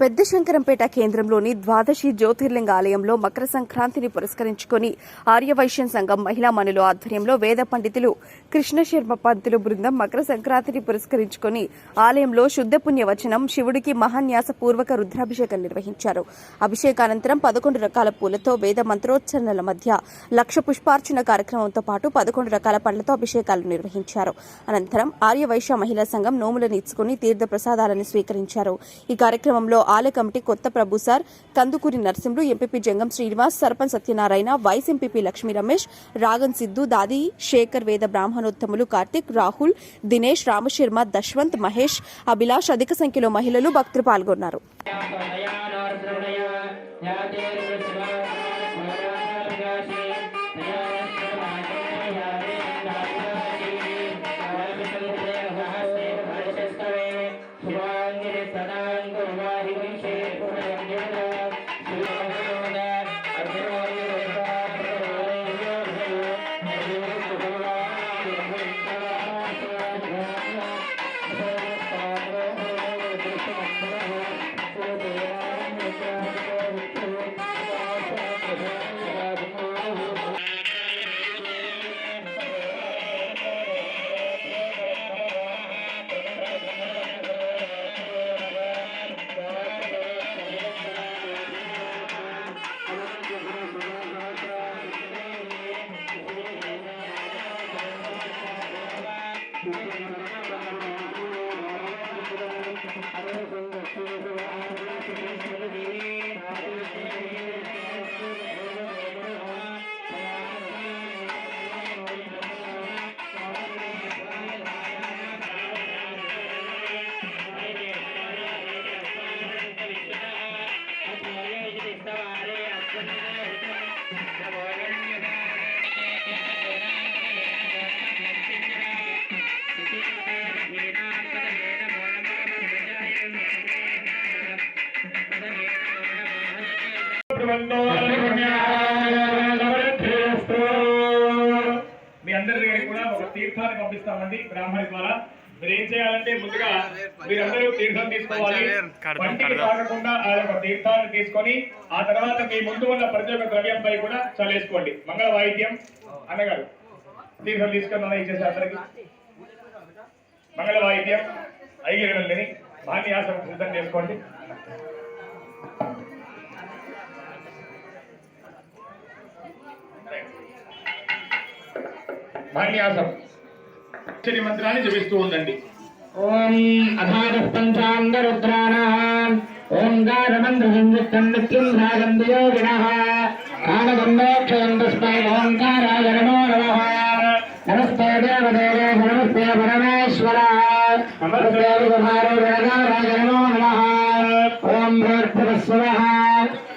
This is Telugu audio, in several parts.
పెద్ద శంకరంపేట కేంద్రంలోని ద్వాదశి జ్యోతిర్లింగ ఆలయంలో మకర సంక్రాంతిని పురస్కరించుకుని ఆర్యవైశ్యం సంఘం మహిళా మనుల ఆధ్వర్యంలో వేద పండితులు కృష్ణశర్మ పంతులు బృందం మకర సంక్రాంతిని పురస్కరించుకుని ఆలయంలో శుద్ధ పుణ్యవచనం శివుడికి మహాన్యాస పూర్వక రుద్రాభిషేకం నిర్వహించారు. అభిషేకానంతరం పదకొండు రకాల పూలతో వేద మంత్రోచ్చరణల మధ్య లక్ష పుష్పార్చన కార్యక్రమంతో పాటు పదకొండు రకాల పండ్లతో అభిషేకాలు నిర్వహించారు. అనంతరం ఆర్యవైశ్య మహిళా సంఘం నోములను ఇచ్చుకుని తీర్థ ప్రసాదాలను స్వీకరించారు. ఈ కార్యక్రమంలో ఆలయ కమిటీ కొత్త Prabhu sir Kandukuri Narasimhulu MPP Jangam Srinivas sarpanch Satyanarayana vice MPP Lakshmi Ramesh Ragan Siddhu Dadi Shekar వేద బ్రాహ్మణోత్తములు కార్తిక్ రాహుల్ దినేష్ రామశర్మ దశ్వంత్ మహేష్ అభిలాష్ అధిక సంఖ్యలో మహిళలు భక్తులు పాల్గొన్నారు. here. మీ తీర్థాన్ని పంపిస్తామండి బ్రాహ్మణి ద్వారా. మీరు ఏం చేయాలంటే ముందుగా మీరందరూ తీర్థం తీసుకోవాలి. వంటికి తాగకుండా ఆ యొక్క తీర్థాన్ని తీసుకొని ఆ తర్వాత మీ ముందు ఉన్న ప్రతి ఒక్క ద్రవ్యంపై కూడా చల్లేసుకోండి. మంగళ వాయిద్యం. అన్నగారు తీర్థం తీసుకున్నా ఇచ్చేసి అందరికి. మంగళ వాయిద్యం. ఐగిరణల్ని మాన్యాసం సిద్ధం చేసుకోండి. అక్షరి మంత్రాన్ని జపిస్తూ ఉండండి. ఓం అథారః పంచాంగరుద్రాణः ఓంకారమంత్రసంయుక్తం నిత్యం నాగంధియోగినः కాలగంధోక్షయం తస్మై ఓంకారాయ నమో నమస్తే దేవదేవే నమస్తే పరమేశ్వర. నమస్తే వేదారాయ నమో. ఓం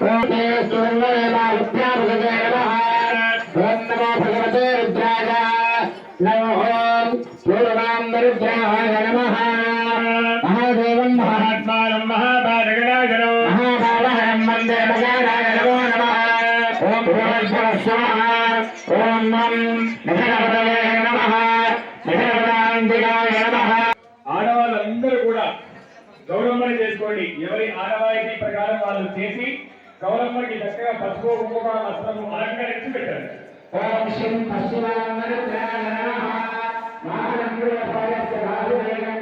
ఓం తే సూర్యదేవా విద్యాపదే నమః ఓం నమో భగవతే రుద్రాయ నమో ఓం పూర్వాం రుద్రాయ నమః. మహాదేవం మహా మహాత్మానం మహాభారగణాగణం మహాబాలహరం వందే మగారాయ నమో నమః. ఓం భూర్భువస్వః ఓం నం నిధనపదవే నమః. నిధనపదాంతికాయ నమః. ఆడవాళ్ళందరూ కూడా గౌరమ్మని చేసుకోండి. ఎవరి ఆడవాయితీ ప్రకారం వాళ్ళు చేసి గౌరమ్మకి చక్కగా పసుపు కుంకుమ వస్త్రము అలంకరించి పెట్టండి. ఓం శ్రీం పశ్చిమాంగరుద్రాయ నమః మహానందోపాయస్య బాహువేగం